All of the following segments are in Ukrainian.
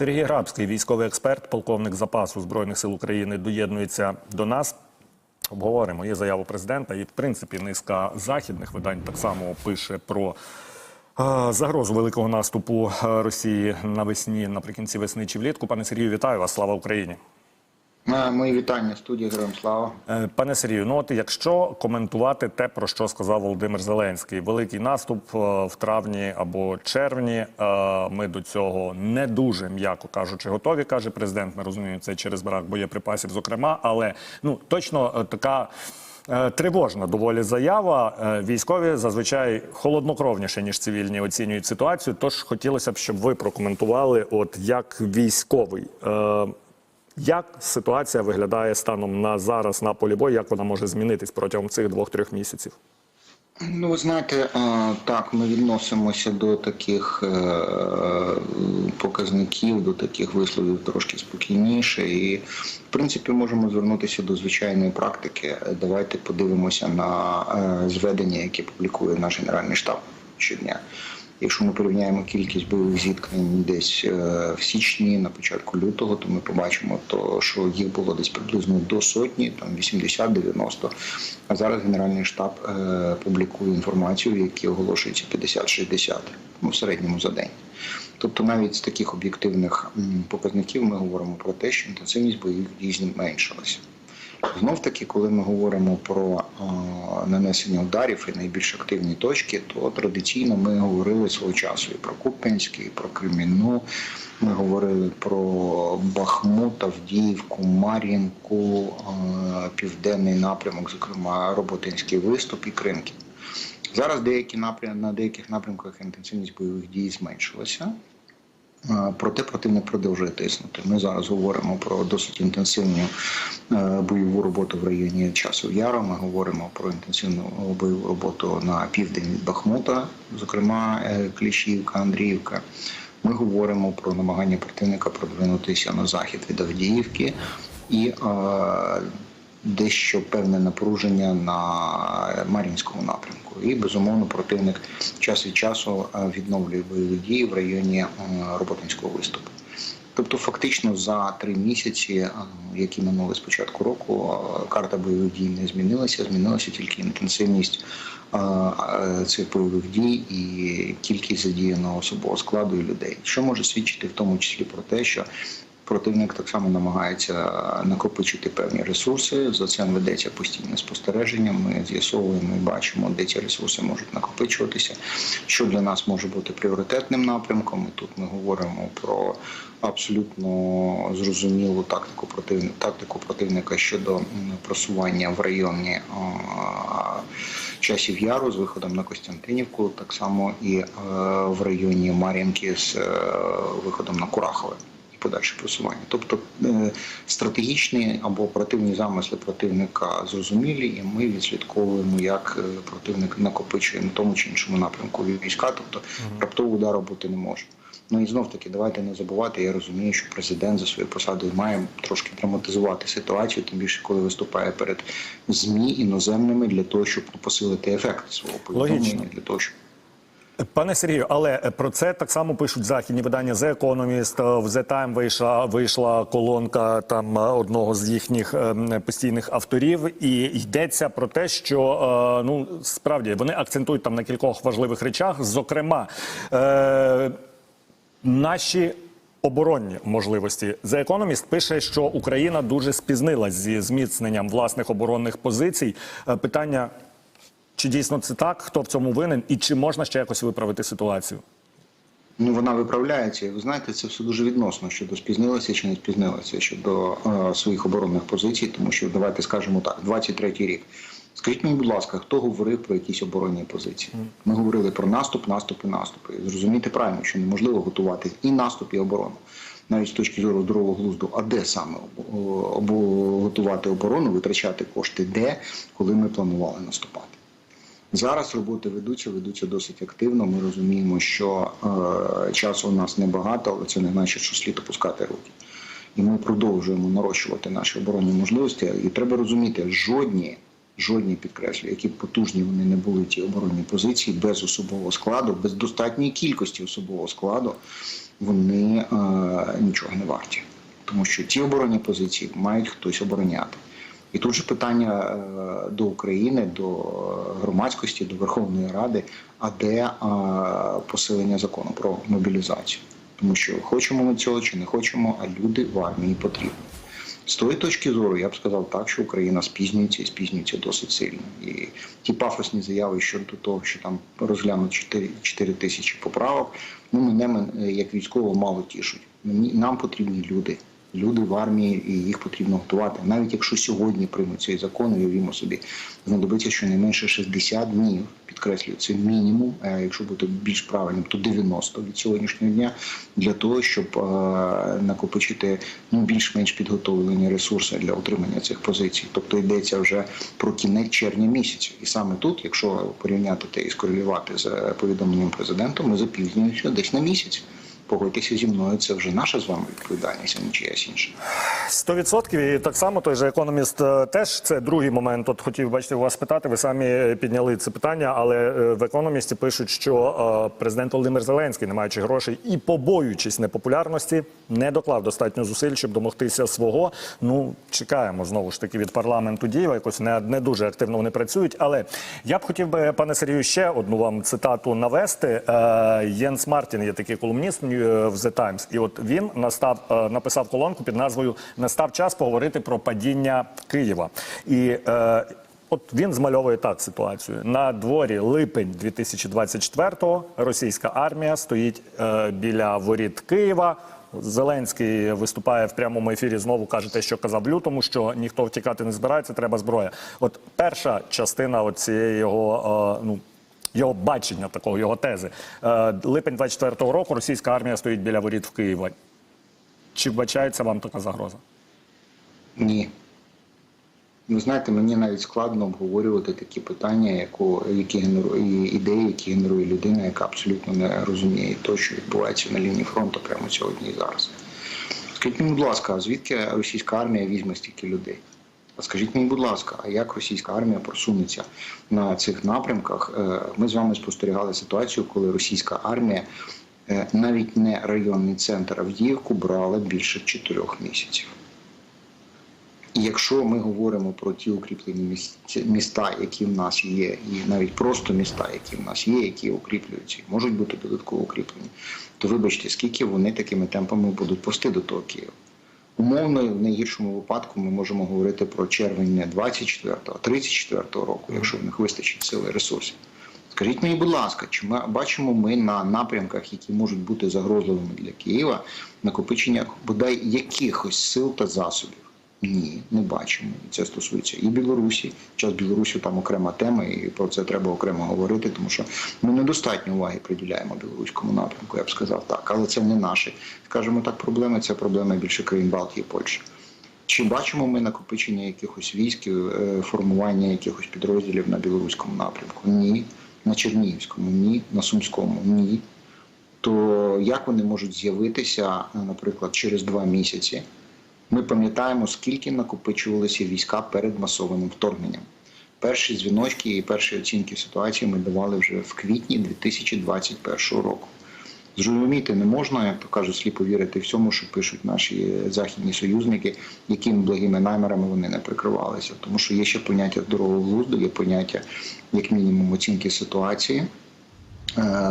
Сергій Грабський, військовий експерт, полковник запасу збройних сил України, доєднується до нас. Обговоримо є заяву президента, і в принципі низка західних видань так само пише про е, загрозу великого наступу е, Росії навесні, наприкінці весни чи влітку. Пане Сергію, вітаю вас! Слава Україні! Е, Мої вітання студії Героям Слава. Е, Пане Сергію, ну от якщо коментувати те, про що сказав Володимир Зеленський, великий наступ е, в травні або червні. Ми до цього не дуже м'яко кажучи, готові, каже президент. Ми розуміємо це через брак боєприпасів, зокрема, але ну точно така. Тривожна доволі заява. Військові зазвичай холоднокровніше ніж цивільні оцінюють ситуацію. Тож хотілося б, щоб ви прокоментували, от як військовий, як ситуація виглядає станом на зараз на полі бою, як вона може змінитись протягом цих двох-трьох місяців? Ну, ви знаєте, е, так, ми відносимося до таких е, показників, до таких висловів трошки спокійніше. І, в принципі, можемо звернутися до звичайної практики. Давайте подивимося на е, зведення, яке публікує наш генеральний штаб щодня. Якщо ми порівняємо кількість бойових зіткнень десь е, в січні, на початку лютого, то ми побачимо, то що їх було десь приблизно до сотні, там 80-90. А зараз Генеральний штаб е, публікує інформацію, в якій оголошується 50-60, ну в середньому за день. Тобто навіть з таких об'єктивних показників ми говоримо про те, що інтенсивність бойових дій зменшилася. Знов таки, коли ми говоримо про е, нанесення ударів і найбільш активні точки, то традиційно ми говорили свого часу і про Куп'янськ, і про Кремінну. Ми говорили про Бахмут, Авдіївку, Мар'їнку, е, південний напрямок, зокрема Роботинський виступ і Кринки. Зараз деякі напрям на деяких напрямках інтенсивність бойових дій зменшилася. Е, Проте противник продовжує тиснути. Ми зараз говоримо про досить інтенсивну е, бойову роботу в районі часу Яру. Ми говоримо про інтенсивну бойову роботу на південь від Бахмута, зокрема е, Кліщівка, Андріївка. Ми говоримо про намагання противника продвинутися на захід від Авдіївки і е, дещо певне напруження на Мар'їнському напрямку. І безумовно противник час від часу е, відновлює бойові дії в районі е, Роботинського виступу. Тобто, фактично за три місяці, е, які минули з початку року, карта бойових дій не змінилася, змінилася тільки інтенсивність цих бойових дій і кількість задіяного особового складу і людей, що може свідчити в тому числі про те, що противник так само намагається накопичити певні ресурси. За цим ведеться постійне спостереження. Ми з'ясовуємо і бачимо, де ці ресурси можуть накопичуватися, що для нас може бути пріоритетним напрямком. І тут ми говоримо про абсолютно зрозумілу тактику противника, тактику противника щодо просування в районі часів яру з виходом на Костянтинівку, так само і е, в районі Мар'їнки з е, виходом на Курахове подальше просування. Тобто е, стратегічні або оперативні замисли противника зрозумілі, і ми відслідковуємо, як е, противник накопичує на тому чи іншому напрямку війська, тобто раптового удару бути не може. Ну і знов таки, давайте не забувати. Я розумію, що президент за своєю посадою має трошки драматизувати ситуацію, тим більше коли виступає перед змі іноземними для того, щоб посилити ефект свого повідомлення, для того, щоб Пане Сергію, але е, про це так само пишуть західні видання The Economist, е, в The Time вийшла вийшла колонка там е, одного з їхніх постійних авторів, і йдеться про те, що ну справді вони акцентують там на кількох важливих речах, зокрема. Наші оборонні можливості The Economist пише, що Україна дуже спізнилась зі зміцненням власних оборонних позицій. Питання: чи дійсно це так? Хто в цьому винен, і чи можна ще якось виправити ситуацію? Ну, вона виправляється, і ви знаєте, це все дуже відносно щодо спізнилася чи не спізнилася щодо е, своїх оборонних позицій, тому що давайте скажемо так, 23-й рік. Скажіть мені, будь ласка, хто говорив про якісь оборонні позиції? Ми говорили про наступ, наступ і наступ. І зрозуміти правильно, що неможливо готувати і наступ, і оборону. Навіть з точки зору здорового глузду, а де саме готувати оборону, витрачати кошти, де, коли ми планували наступати. Зараз роботи ведуться, ведуться досить активно. Ми розуміємо, що е, часу у нас небагато, але це не значить, що слід опускати руки. І ми продовжуємо нарощувати наші оборонні можливості. І треба розуміти, жодні, жодні підкреслюю, які б потужні вони не були ті оборонні позиції без особового складу, без достатньої кількості особового складу, вони е, нічого не варті, тому що ті оборонні позиції мають хтось обороняти. І тут же питання е, до України, до громадськості, до Верховної Ради, а де е, посилення закону про мобілізацію? Тому що хочемо ми цього чи не хочемо, а люди в армії потрібні. З тої точки зору я б сказав так, що Україна спізнюється і спізнюється досить сильно. І ті пафосні заяви щодо того, що там розглянуть 4, 4 тисячі поправок, ну мене як військово мало тішуть. Мені нам потрібні люди. Люди в армії, і їх потрібно готувати. Навіть якщо сьогодні приймуть цей закон, уявімо собі, знадобиться щонайменше 60 днів. Підкреслюю, це мінімум. А якщо бути більш правильним, то 90 від сьогоднішнього дня для того, щоб е, накопичити ну більш-менш підготовлені ресурси для отримання цих позицій. Тобто йдеться вже про кінець червня місяця. І саме тут, якщо порівняти те і скорелювати з е, повідомленням президента, ми запізнюємося десь на місяць. Погодьтеся зі мною, це вже наша з вами відповідальність, а не чиясь інша. 100% і так само той же економіст е, теж це другий момент. От хотів бачити у вас питати. Ви самі е, підняли це питання, але е, в економісті пишуть, що президент Володимир Зеленський, не маючи грошей і побоюючись непопулярності, не доклав достатньо зусиль, щоб домогтися свого. Ну чекаємо знову ж таки від парламенту дієва. Якось не, не дуже активно вони працюють. Але я б хотів би, пане Сергію, ще одну вам цитату навести. Єнс Мартін є такий колумніст в The Times, і от він настав е, написав колонку під назвою Настав час поговорити про падіння Києва. І е, От він змальовує так ситуацію. На дворі липень 2024-го російська армія стоїть е, біля воріт Києва. Зеленський виступає в прямому ефірі. Знову каже те, що казав лютому, що ніхто втікати не збирається, треба зброя. От перша частина цієї його е, ну. Його бачення такого, його тези. Е, липень 24-го року російська армія стоїть біля воріт в Києва. Чи вбачається вам така загроза? Ні. Ви знаєте, мені навіть складно обговорювати такі питання, яку, які генерує ідеї, які генерує людина, яка абсолютно не розуміє того, що відбувається на лінії фронту прямо сьогодні і зараз. Скажіть будь ласка, звідки російська армія візьме стільки людей? Скажіть мені, будь ласка, а як російська армія просунеться на цих напрямках? Е, Ми з вами спостерігали ситуацію, коли російська армія е, навіть не районний центр Авдіївку брала більше чотирьох місяців. І якщо ми говоримо про ті укріплені міста, які в нас є, і навіть просто міста, які в нас є, які укріплюються, і можуть бути додатково укріплені, то вибачте, скільки вони такими темпами будуть пости до того Києва. Умовно, в найгіршому випадку ми можемо говорити про червень не 24-го, а 34-го року, якщо в них вистачить сили і ресурсів. Скажіть мені, будь ласка, чи ми бачимо ми на напрямках, які можуть бути загрозливими для Києва, накопичення бодай якихось сил та засобів? Ні, не бачимо. Це стосується і Білорусі. Час Білорусі там окрема тема, і про це треба окремо говорити, тому що ми недостатньо уваги приділяємо білоруському напрямку, я б сказав так. Але це не наші, скажімо так, проблеми. Це проблеми більше країн Балтії, Польщі. Чи бачимо ми накопичення якихось військ, е, формування якихось підрозділів на білоруському напрямку? Ні. На Чернігівському, ні, на Сумському, ні. То як вони можуть з'явитися, наприклад, через два місяці? Ми пам'ятаємо, скільки накопичувалися війська перед масованим вторгненням. Перші дзвіночки і перші оцінки ситуації ми давали вже в квітні 2021 року. Зрозуміти не можна, як то кажуть, сліпо вірити всьому, що пишуть наші західні союзники, якими благими намірами вони не прикривалися. Тому що є ще поняття здорового глузду, є поняття, як мінімум, оцінки ситуації,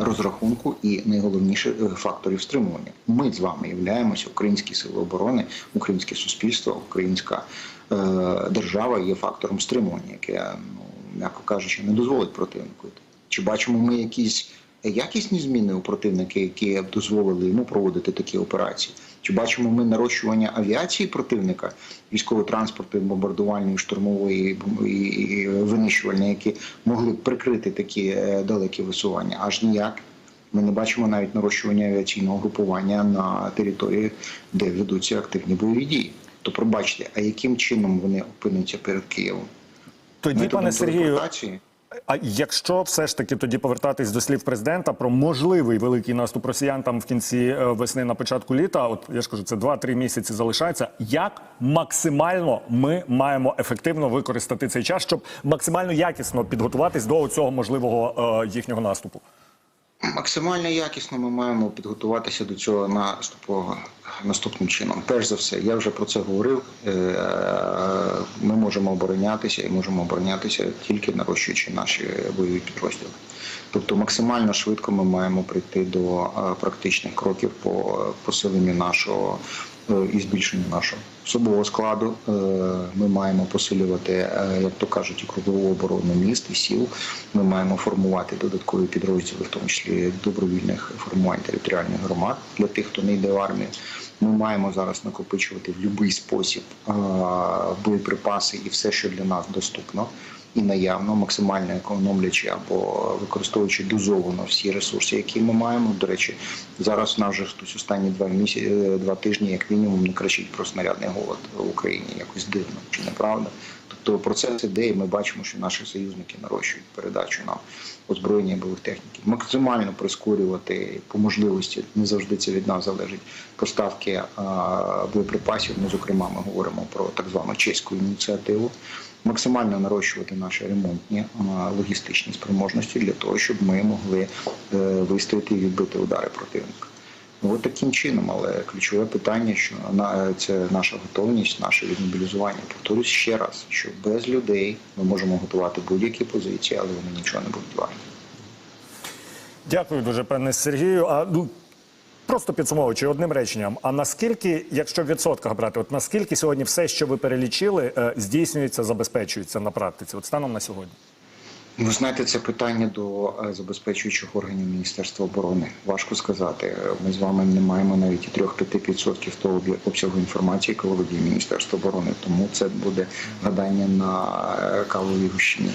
розрахунку і найголовніше е, факторів стримування. Ми з вами являємося українські сили оборони, українське суспільство, українська е, держава є фактором стримування, яке, ну м'яко кажучи, не дозволить противнику. Чи бачимо ми якісь якісні зміни у противника, які б дозволили йому проводити такі операції? Чи бачимо ми нарощування авіації противника, військово-транспортної, бомбардувальної, штурмової і- винищувальної, які могли б прикрити такі е, далекі висування? Аж ніяк. Ми не бачимо навіть нарощування авіаційного групування на території, де ведуться активні бойові дії. То пробачте, а яким чином вони опиняться перед Києвом? Тоді, Методом пане Сергію? А якщо все ж таки тоді повертатись до слів президента про можливий великий наступ росіян там в кінці е, весни на початку літа, от я ж кажу, це 2-3 місяці залишається. Як максимально ми маємо ефективно використати цей час, щоб максимально якісно підготуватись до цього можливого е, їхнього наступу? Максимально якісно ми маємо підготуватися до цього наступного наступним чином. Перш за все, я вже про це говорив. е, Ми можемо оборонятися і можемо оборонятися тільки нарощуючи наші бойові підрозділи. Тобто максимально швидко ми маємо прийти до е, практичних кроків по посиленню нашого е, і збільшенню нашого особового складу. Е, Ми маємо посилювати, е, як то кажуть, і кругову оборону міст і сіл. Ми маємо формувати додаткові підрозділи, в тому числі добровільних формувань територіальних громад для тих, хто не йде в армію. Ми маємо зараз накопичувати в будь-який спосіб е, боєприпаси і все, що для нас доступно і наявно, максимально економлячи або використовуючи дозовано всі ресурси, які ми маємо. До речі, зараз у нас вже хтось останні два місяці, два тижні, як мінімум, не кричить про снарядний голод в Україні. Якось дивно, чи не правда? Тобто процес іде, і ми бачимо, що наші союзники нарощують передачу нам озброєння і бойових техніків. Максимально прискорювати по можливості, не завжди це від нас залежить. Поставки боєприпасів. Ми, зокрема, ми говоримо про так звану чеську ініціативу. Максимально нарощувати наші ремонтні логістичні спроможності для того, щоб ми могли е, вистояти і відбити удари противника. Ну, от таким чином, але ключове питання, що на це наша готовність, наше відмобілізування. Повторюсь ще раз, що без людей ми можемо готувати будь-які позиції, але вони нічого не будуть варті. Дякую дуже, пане Сергію. А ну просто підсумовуючи одним реченням. А наскільки, якщо в відсотках брати, от наскільки сьогодні все, що ви перелічили, е, здійснюється, забезпечується на практиці? От станом на сьогодні? Ви знаєте, це питання до е, забезпечуючих органів Міністерства оборони. Важко сказати. Е, Ми з вами не маємо навіть і 3-5% того обсягу інформації, коли володіє Міністерство оборони. Тому це буде гадання на кавовій гущині.